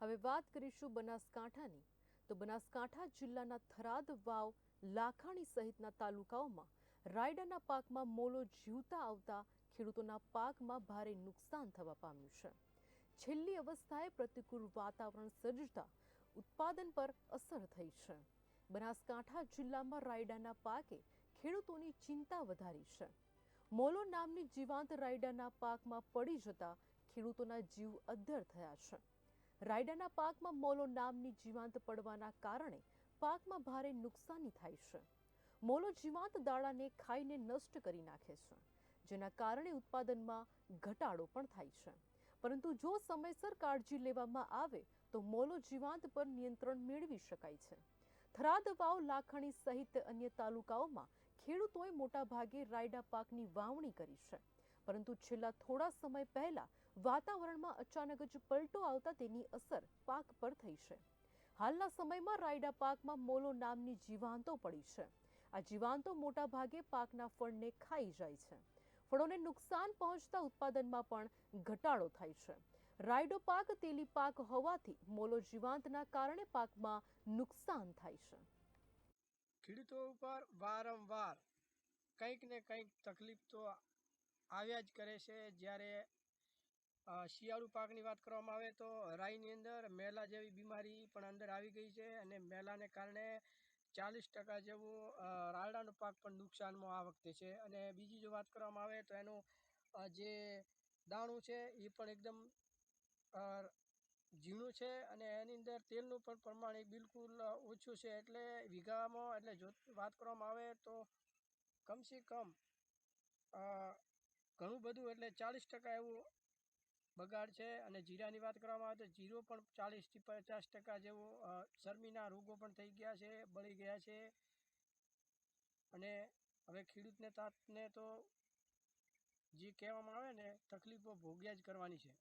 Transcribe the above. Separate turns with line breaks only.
હવે વાત કરીશું બનાસકાંઠાની. તો બનાસકાંઠા જિલ્લાના થરાદ, વાવ, લાખાણી સહિતના તાલુકાઓમાં રાયડાના પાકમાં મોલો જીવતા આવતા ખેડૂતોના પાકમાં ભારે નુકસાન થવા પામ્યું છે. છેલ્લી અવસ્થાએ પ્રતિકૂળ વાતાવરણ સર્જતા ઉત્પાદન પર અસર થઈ છે. બનાસકાંઠા જિલ્લામાં રાયડાના પાકે ખેડૂતોની ચિંતા વધારી છે. મોલો નામની જીવાંત રાયડાના પાકમાં પડી જતા ખેડૂતોના જીવ અદ્ધર થયા છે. રાયડાના પાકમાં મોલો નામની જીવાંત પડવાના કારણે પાકમાં ભારે નુકસાની થાય છે. મોલો જીવાંત દાણાને ખાઈને નષ્ટ કરી નાખે છે, જેના કારણે ઉત્પાદનમાં ઘટાડો પણ થાય છે. પરંતુ જો સમયસર કાળજી લેવામાં આવે, તો મોલો જીવાંત પર નિયંત્રણ મેળવી શકાય છે. થરાદ વાવ લાખણી સહિત અન્ય તાલુકાઓમાં ખેડૂતોએ મોટાભાગે રાયડા પાકની વાવણી કરી છે. પરંતુ છેલ્લા થોડા સમય પહેલા વાતાવરણમાં અચાનક જ પલટો આવતા તેની અસર પાક પર થઈ છે. હાલના સમયમાં રાયડા પાકમાં મોલો નામની જીવાંતો પડી છે. આ જીવાંતો મોટાભાગે પાકના ફળને ખાઈ જાય છે. ફળોને નુકસાન પહોંચતા ઉત્પાદનમાં પણ ઘટાડો થાય છે. રાયડો પાક તેલી પાક હોવાથી મોલો જીવાંતના કારણે પાકમાં નુકસાન થાય છે.
ખેડૂતો ઉપર વારંવાર કંઈક ને કંઈક તકલીફ તો આવ્યા જ કરે છે. જ્યારે શિયાળુ પાકની વાત કરવામાં આવે તો રાઈની અંદર મેલા જેવી બીમારી પણ અંદર આવી ગઈ છે અને મેલાને કારણે ચાલીસ ટકા જેવું રાયડાનો પાક પણ નુકસાનમાં આ વખતે છે. અને બીજી જો વાત કરવામાં આવે તો એનું જે દાણું છે એ પણ એકદમ ઝીણું છે અને એની અંદર તેલનું પણ પ્રમાણ એ બિલકુલ ઓછું છે. એટલે વીઘામાં, એટલે જો વાત કરવામાં આવે તો કમસે કમ ઘણું બધું એટલે ચાલીસ ટકા એવું બગાડ છે અને જીરાની વાત કરવામાં આવે તો જીરો પણ ચાલીસથી પચાસ ટકા જેવો ચરમીના રોગો પણ થઈ ગયા છે, બળી ગયા છે. અને હવે ખેડૂતને તાતને તો જે કહેવામાં આવે ને તકલીફો ભોગ્યા જ કરવાની છે.